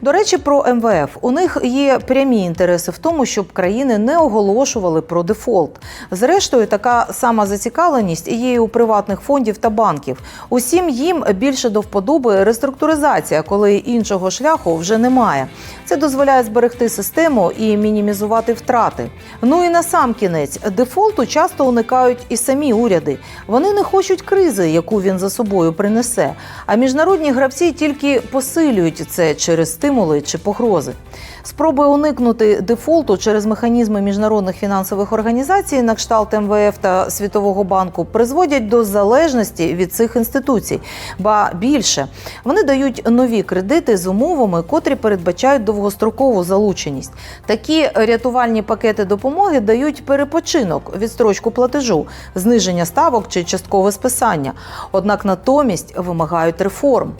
До речі, про МВФ у них є прямі інтереси в тому, щоб країни не оголошували про дефолт. Зрештою, така сама зацікавленість є і у приватних фондів та банків. Усім їм більше до вподоби реструктуризація, коли іншого шляху вже немає. Це дозволяє зберегти систему і мінімізувати втрати. Ну і на сам кінець дефолту часто уникають і самі уряди. Вони не хочуть кризи, яку він за собою принесе. А міжнародні гравці тільки посилюють це через стимули чи погрози. Спроби уникнути дефолту через механізми міжнародних фінансових організацій, на кшталт МВФ та Світового банку, призводять до залежності від цих інституцій. Ба більше вони дають нові кредити з умовами, котрі передбачають довгострокову залученість. Такі рятувальні пакети допомоги дають перепочинок, відстрочку платежу, зниження ставок чи часткове списання. Однак натомість вимагають реформ.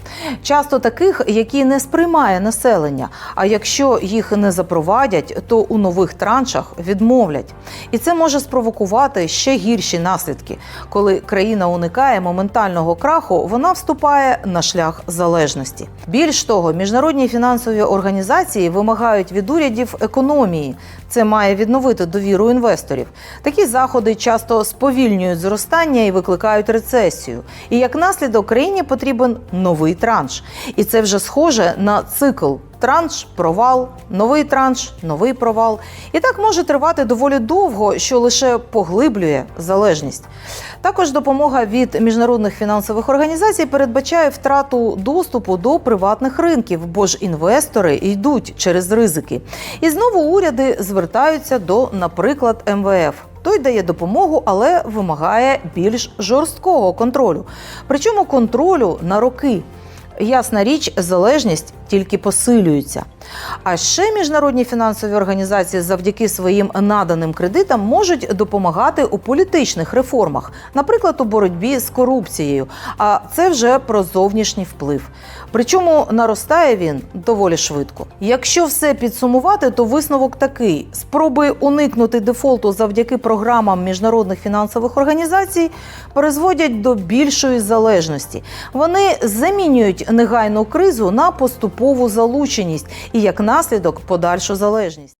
Часто таких, які не сприймає населення. А якщо їх не запровадять, то у нових траншах відмовлять. І це може спровокувати ще гірші наслідки. Коли країна уникає моментального краху, вона вступає на шлях залежності. Більш того, міжнародні фінансові організації вимагають від урядів економії. Це має відновити довіру інвесторів. Такі заходи часто сповільнюють зростання і викликають рецесію. І як наслідок країні потрібен новий транш. І це вже схоже на цикл. Транш, провал, новий транш, новий провал. І так може тривати доволі довго, що лише поглиблює залежність. Також допомога від міжнародних фінансових організацій передбачає втрату доступу до приватних ринків, бо ж інвестори йдуть через ризики. І знову уряди звертаються до, наприклад, МВФ. Той дає допомогу, але вимагає більш жорсткого контролю. Причому контролю на роки. Ясна річ, залежність тільки посилюється. А ще міжнародні фінансові організації завдяки своїм наданим кредитам можуть допомагати у політичних реформах, наприклад, у боротьбі з корупцією. А це вже про зовнішній вплив. Причому наростає він доволі швидко. Якщо все підсумувати, то висновок такий: спроби уникнути дефолту завдяки програмам міжнародних фінансових організацій призводять до більшої залежності. Вони замінюють негайну кризу на поступову залученість і як наслідок подальшу залежність.